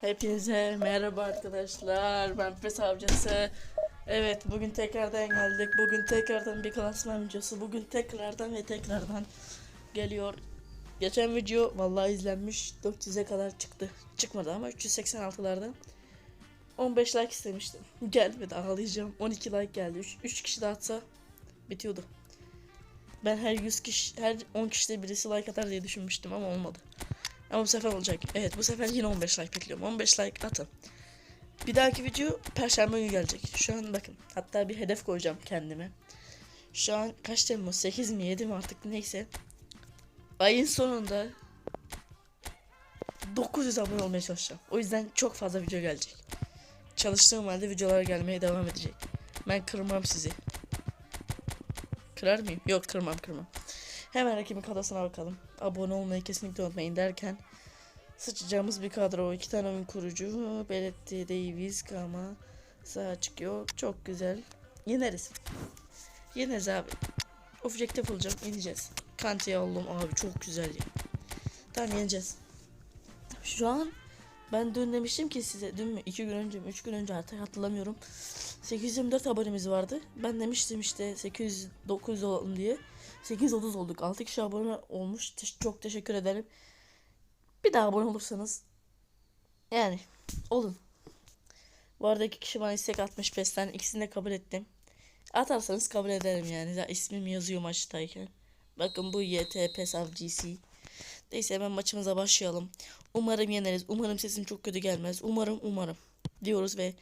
Hepinize merhaba arkadaşlar. Ben Pes Avcısı. Evet bugün tekrardan geldik. Bugün tekrardan bir klasman videosu. Bugün tekrardan ve tekrardan geliyor. Geçen video vallahi izlenmiş. 400'e kadar çıktı. Çıkmadı ama 386'larda. 15 like istemiştim. Gelmedi ağlayacağım. 12 like geldi. 3, 3 kişi de atsa bitiyordu. Ben her 100 kişi, her 10 kişide birisi like atar diye düşünmüştüm ama olmadı. Ama bu sefer olacak. Evet bu sefer yine 15 like bekliyorum. 15 like atın. Bir dahaki video perşembe günü gelecek. Şu an bakın. Hatta bir hedef koyacağım kendime. Şu an kaç Temmuz? 8 mi 7 mi artık neyse. Ayın sonunda 900 abone olmaya çalışacağım. O yüzden çok fazla video gelecek. Çalıştığım halde videolar gelmeye devam edecek. Ben kırmam sizi. Kırar mıyım? Yok kırmam kırmam. Hemen rakibin kadrosuna bakalım. Abone olmayı kesinlikle unutmayın derken sıçacağımız bir kadro. iki tane oyun kurucu. Belletti, Davis, Gama. Sağ çıkıyor. Çok güzel. Yeneriz. Yeneriz abi. Objektif olacağım. Yeneceğiz. Kante'yi aldım abi. Çok güzel ya. Tamam yeneceğiz. Şu an ben dün demiştim ki size dün mü iki gün önce mi üç gün önce artık hatırlamıyorum 824 abonemiz vardı ben demiştim işte 800 900 olalım diye 830 olduk 6 kişi abone olmuş çok teşekkür ederim bir daha abone olursanız yani olun bu arada iki kişi bana istek atmış pesten ikisini de kabul ettim atarsanız kabul ederim yani Zaten ismim yazıyor maçtayken bakın bu YT PESAV GC Neyse hemen maçımıza başlayalım. Umarım yeneriz. Umarım sesim çok kötü gelmez. Umarım umarım diyoruz ve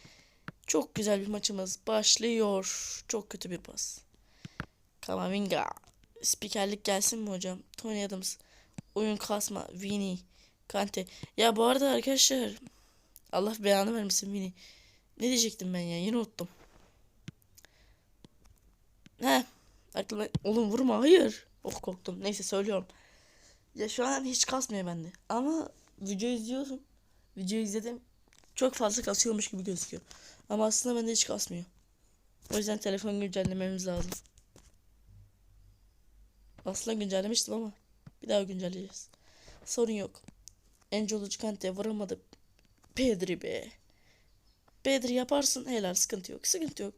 çok güzel bir maçımız başlıyor. Çok kötü bir pas. Kamavinga. Spikerlik gelsin mi hocam? Tony Adams. Oyun kasma. Vini. Kante. Ya bu arada arkadaşlar. Allah beyanı vermesin Vini. Ne diyecektim ben ya? Yine unuttum. He. Aklıma... Oğlum vurma. Hayır. Oh korktum. Neyse söylüyorum. Ya şu an hiç kasmıyor bende. Ama video izliyorsun. Video izledim. Çok fazla kasıyormuş gibi gözüküyor. Ama aslında bende hiç kasmıyor. O yüzden telefon güncellememiz lazım. Aslında güncellemiştim ama bir daha güncelleyeceğiz. Sorun yok. Angelo Kante vuramadı. Pedri be. Pedri yaparsın helal sıkıntı yok. Sıkıntı yok.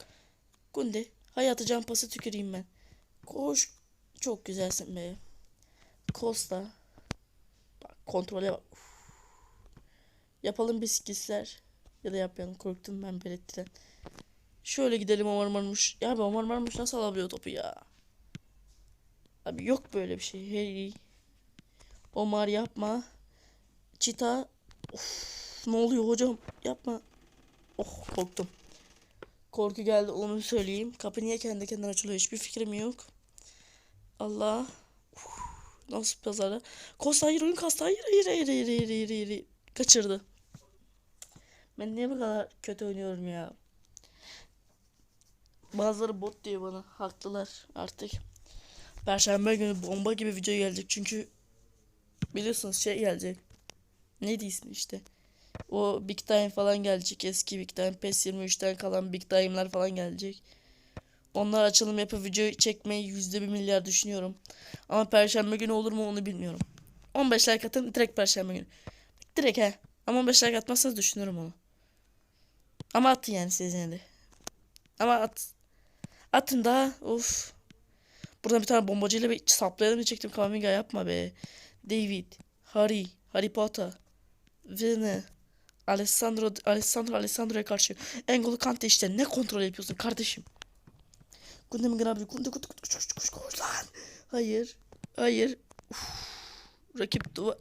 Kunde hayatı can pası tüküreyim ben. Koş. Çok güzelsin be. Costa. Bak kontrole bak. Uf. Yapalım bisikletler. Ya da yapmayalım. Korktum ben Beletti'den. Şöyle gidelim Omar Marmuş. Ya abi Omar Marmuş nasıl alabiliyor topu ya? Abi yok böyle bir şey. Hey. Omar yapma. Çita. Of, ne oluyor hocam? Yapma. Oh korktum. Korku geldi onu söyleyeyim. Kapı niye kendi kendine açılıyor hiçbir fikrim yok. Allah. Nasıl pazara? Costa hayır oyun kastı. Hayır hayır hayır hayır hayır hayır hayır. hayır. Kaçırdı. Ben niye bu kadar kötü oynuyorum ya? Bazıları bot diyor bana. Haklılar artık. Perşembe günü bomba gibi video gelecek çünkü biliyorsunuz şey gelecek. Neydi ismi işte. O Big Time falan gelecek. Eski Big Time. PES 23'ten kalan Big Time'lar falan gelecek. Onlar açılım yapıp video çekmeyi yüzde bir milyar düşünüyorum. Ama perşembe günü olur mu onu bilmiyorum. 15 like atın direkt perşembe günü. Direkt he. Ama 15 like atmazsanız düşünürüm onu. Ama atın yani siz de. Ama at. Atın da of. Buradan bir tane bombacıyla bir saplayalım diyecektim. Kamavinga yapma be. David. Harry. Harry Potter. Vene. Alessandro, Alessandro, Alessandro'ya karşı. Engolo Kante işte ne kontrol yapıyorsun kardeşim? Kunde mi abi? Kunde kunde kunde koş koş koş lan. Hayır. Hayır. Uf. Rakip duva.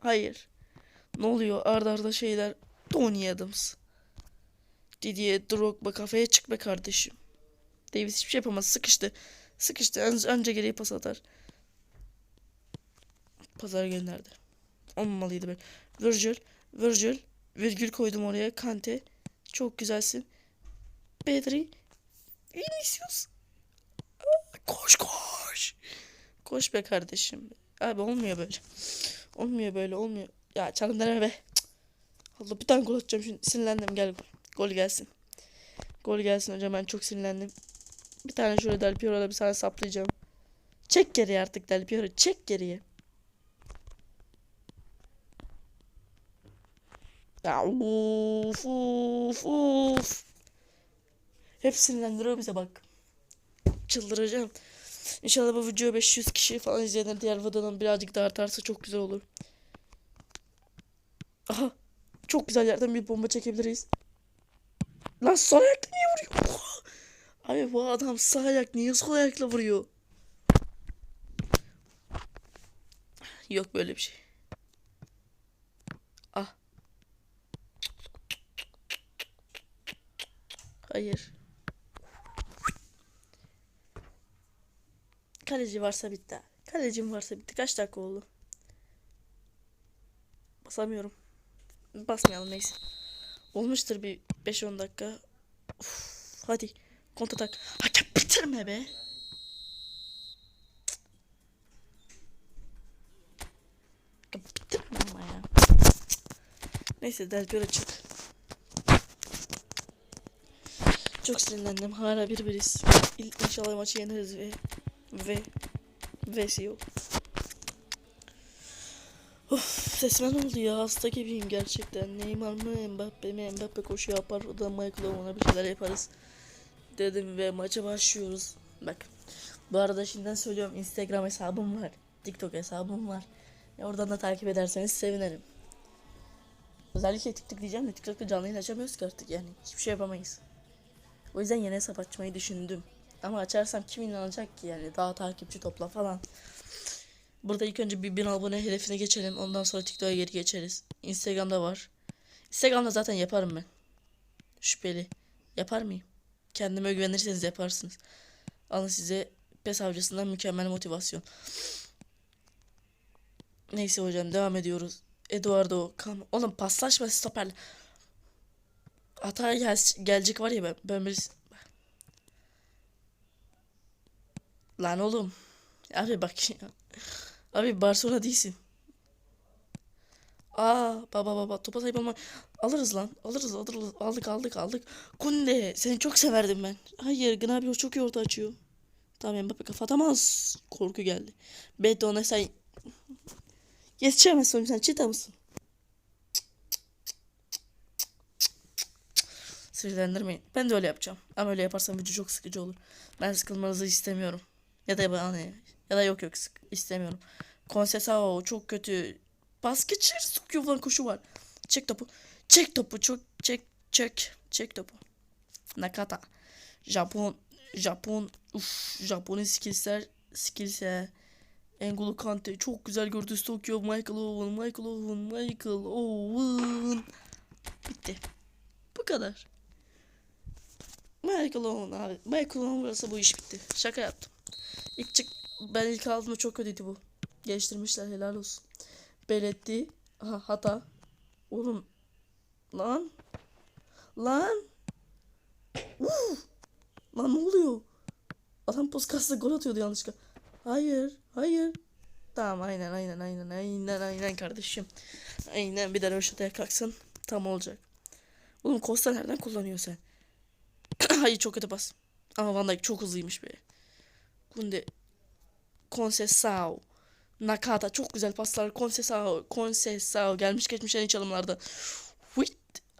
Hayır. Ne oluyor? Arda arda şeyler. Tony Adams. Didier Drogba kafaya çık be kardeşim. Davis hiçbir şey yapamaz. Sıkıştı. Sıkıştı. Anca geriye pas atar. Pazar gönderdi. Olmamalıydı böyle. Virgil. Virgil. Virgül koydum oraya. Kante. Çok güzelsin. Pedri. Vinicius. Koş koş. Koş be kardeşim. Abi olmuyor böyle. Olmuyor böyle olmuyor. Ya çalım deneme be. Allah bir tane gol atacağım şimdi. Sinirlendim gel gol. Gol gelsin. Gol gelsin hocam ben çok sinirlendim. Bir tane şöyle Del Piero'da bir tane saplayacağım. Çek geriye artık Del Piero. Çek geriye. Ya uf uf uf. Hep bize bak. Çıldıracağım. İnşallah bu video 500 kişi falan izlenir. Diğer videodan birazcık daha artarsa çok güzel olur. Aha. Çok güzel yerden bir bomba çekebiliriz. Lan sol ayakla niye vuruyor? Oha! Abi bu adam sağ ayak niye sol ayakla vuruyor? Yok böyle bir şey. Ah. Hayır. Kaleci varsa bitti. Kalecim varsa bitti. Kaç dakika oldu? Basamıyorum. Basmayalım neyse. Olmuştur bir 5-10 dakika. Uf, hadi. Kontratak. Hakem bitirme be. Bitirme ama ya. Neyse Del açık. Çok sinirlendim. Hala bir biriz. İnşallah maçı yeneriz ve ve ve CEO. Of sesime ne oldu ya hasta gibiyim gerçekten. Neymar mı Mbappe mi Mbappe koşu yapar o da Michael Owen'a bir şeyler yaparız. Dedim ve maça başlıyoruz. Bak bu arada şimdiden söylüyorum Instagram hesabım var. TikTok hesabım var. Ya oradan da takip ederseniz sevinirim. Özellikle TikTok diyeceğim de TikTok'ta canlı yayın açamıyoruz ki artık yani. Hiçbir şey yapamayız. O yüzden yeni hesap açmayı düşündüm. Ama açarsam kim inanacak ki yani daha takipçi topla falan. Burada ilk önce bir bin abone hedefine geçelim. Ondan sonra TikTok'a geri geçeriz. Instagram'da var. Instagram'da zaten yaparım ben. Şüpheli. Yapar mıyım? Kendime güvenirseniz yaparsınız. Alın size PES avcısından mükemmel motivasyon. Neyse hocam devam ediyoruz. Eduardo Cam Oğlum paslaşma stoperle. Hata gel gelecek var ya ben, ben bir... Lan oğlum. Abi bak. Abi Barcelona değilsin. Aa baba baba topa sahip olma. Alırız lan. Alırız alırız. Aldık aldık aldık. Kunde seni çok severdim ben. Hayır Gnabry çok iyi orta açıyor. Tamam Mbappe kafa atamaz. Korku geldi. Beto sen Yetişemezsin sen çita mısın? Sinirlendirmeyin. Ben de öyle yapacağım. Ama öyle yaparsam video çok sıkıcı olur. Ben sıkılmanızı istemiyorum. Ya da bana ne? Ya da yok yok sık istemiyorum. Konsesao çok kötü. Bas geçir sokuyor falan koşu var. Çek topu. Çek topu. Çok çek çek. Çek topu. Nakata. Japon. Japon. Uf. Japon'un skillsler. Skillsler. N'Golo Kante çok güzel gördü Tokyo Michael Owen Michael Owen Michael Owen bitti bu kadar Michael Owen abi Michael Owen burası bu iş bitti şaka yaptım İlk çık ben ilk aldığımda çok kötüydü bu geliştirmişler helal olsun Beletti aha hata oğlum lan lan Uf! lan ne oluyor adam postkasta gol atıyordu yanlışlıkla Hayır, hayır. Tamam aynen aynen aynen aynen aynen kardeşim. Aynen bir de röşataya kalksın tam olacak. Oğlum Costa nereden kullanıyor sen? hayır çok kötü pas. Ama Van Dijk çok hızlıymış be. Kunde. Concesao. Nakata çok güzel paslar. Concesao. Concesao. Gelmiş geçmiş en iyi çalımlarda.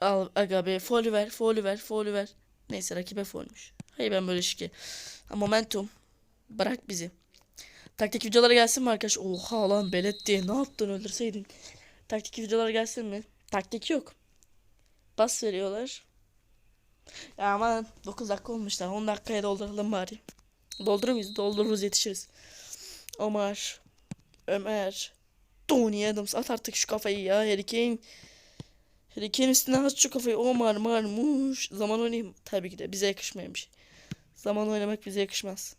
Al aga be. Foul ver. Foul ver. Foul ver. Neyse rakibe foulmüş. Hayır ben böyle şike. Momentum. Bırak bizi. Taktik videolara gelsin mi arkadaş? Oha lan belet diye ne yaptın öldürseydin. Taktik videolara gelsin mi? Taktik yok. Bas veriyorlar. Ya aman 9 dakika olmuşlar. 10 dakikaya dolduralım bari. Doldurur muyuz? Doldururuz yetişiriz. Omar. Ömer. Tony Adams at artık şu kafayı ya. Harry Kane. Kane üstüne at şu kafayı. Omar Marmuş. Zaman oynayayım. Tabii ki de bize yakışmayan bir şey. Zaman oynamak bize yakışmaz.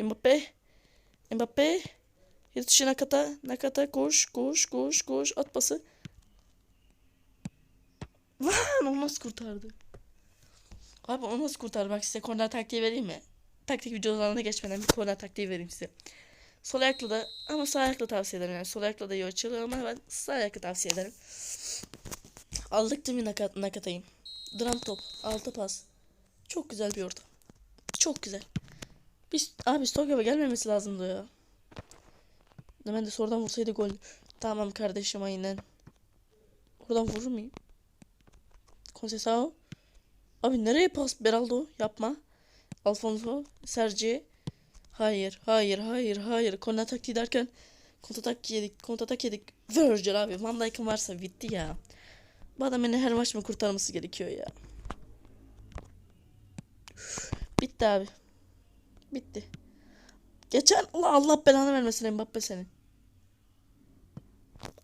Mbappe. Mbappe. Yetişin Nakata. Nakata koş koş koş koş. At pası. Lan o nasıl kurtardı? Abi o nasıl kurtardı? Bak size korner taktiği vereyim mi? Taktik videolarına geçmeden bir korner taktiği vereyim size. Sol ayakla da ama sağ ayakla tavsiye ederim. Yani sol ayakla da iyi açılıyor ama ben sağ ayakla tavsiye ederim. Aldık değil mi nakat, nakatayım? Dram top. Altı pas. Çok güzel bir ortam. Çok güzel. Biz abi Stokya'ya gelmemesi lazımdı ya. Hemen de sonradan vursaydı gol. Tamam kardeşim aynen. Oradan vurur muyum? Conceição. Abi nereye pas? Beraldo yapma. Alfonso. Sergi. Hayır, hayır, hayır, hayır. Kontratak derken kontratak yedik, kontratak yedik. Virgil abi. Van Dijk'ın varsa bitti ya. Bu adam beni her maç mı kurtarması gerekiyor ya. Bitti abi. Bitti. Geçen Allah Allah belanı vermesin Mbappe senin.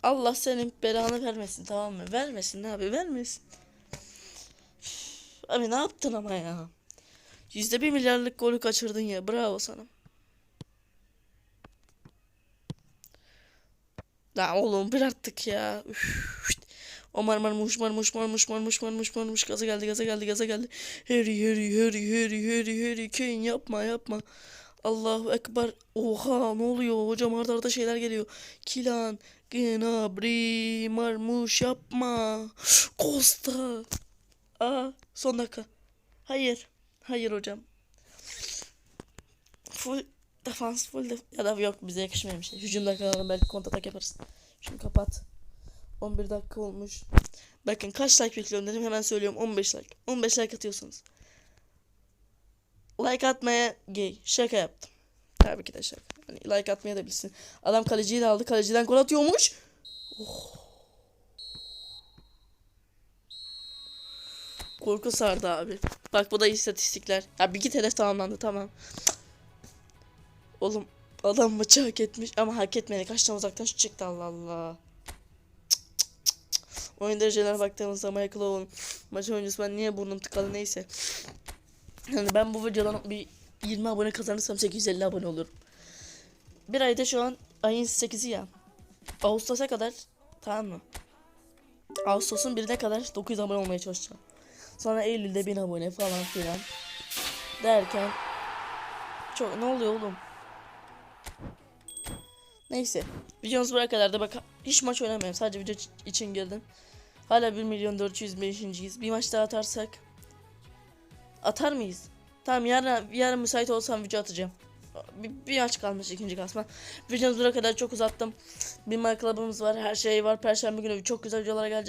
Allah senin belanı vermesin tamam mı? Vermesin abi vermesin. Abi ne yaptın ama ya? Yüzde bir milyarlık golü kaçırdın ya. Bravo sana. La oğlum bir artık ya. Üf. Omar marmuş marmuş marmuş marmuş marmuş marmuş gaza geldi gaza geldi gaza geldi. Harry Harry Harry Harry Harry Harry Kane yapma yapma. Allahu Ekber. Oha ne oluyor hocam arda arda şeyler geliyor. Kilan Gnabry marmuş yapma. Costa. Aa son dakika. Hayır. Hayır hocam. Full defans full def ya da yok bize yakışmayan bir şey. Hücumda kalalım belki kontratak yaparız. Şunu kapat. 11 dakika olmuş. Bakın kaç like bekliyorum dedim hemen söylüyorum 15 like. 15 like atıyorsunuz. Like atmaya gay. Şaka yaptım. Tabii ki de şaka. Hani like atmaya da bilsin. Adam kaleciyi de aldı. Kaleciden gol atıyormuş. Oh. Korku sardı abi. Bak bu da istatistikler. Ya bir git hedef tamamlandı tamam. Oğlum adam maçı hak etmiş ama hak etmedi. Kaç tane uzaktan şut çıktı Allah Allah. Oyun derecelerine baktığımızda Michael Owen maç oyuncusu ben niye burnum tıkalı neyse. Yani ben bu videodan bir 20 abone kazanırsam 850 abone olurum. Bir ayda şu an ayın 8'i ya. Ağustos'a kadar tamam mı? Ağustos'un birine kadar 900 abone olmaya çalışacağım. Sonra Eylül'de 1000 abone falan filan. Derken çok ne oluyor oğlum? Neyse. Videomuz buraya kadar da bak hiç maç oynamıyorum. Sadece video için girdim. Hala 1 milyon 405.yiz. Bir maç daha atarsak atar mıyız? Tamam yarın yarın müsait olsam video atacağım. Bir, bir maç kalmış ikinci kasma. Videomuz buraya kadar çok uzattım. Bir Club'ımız var. Her şey var. Perşembe günü çok güzel videolar gelecek.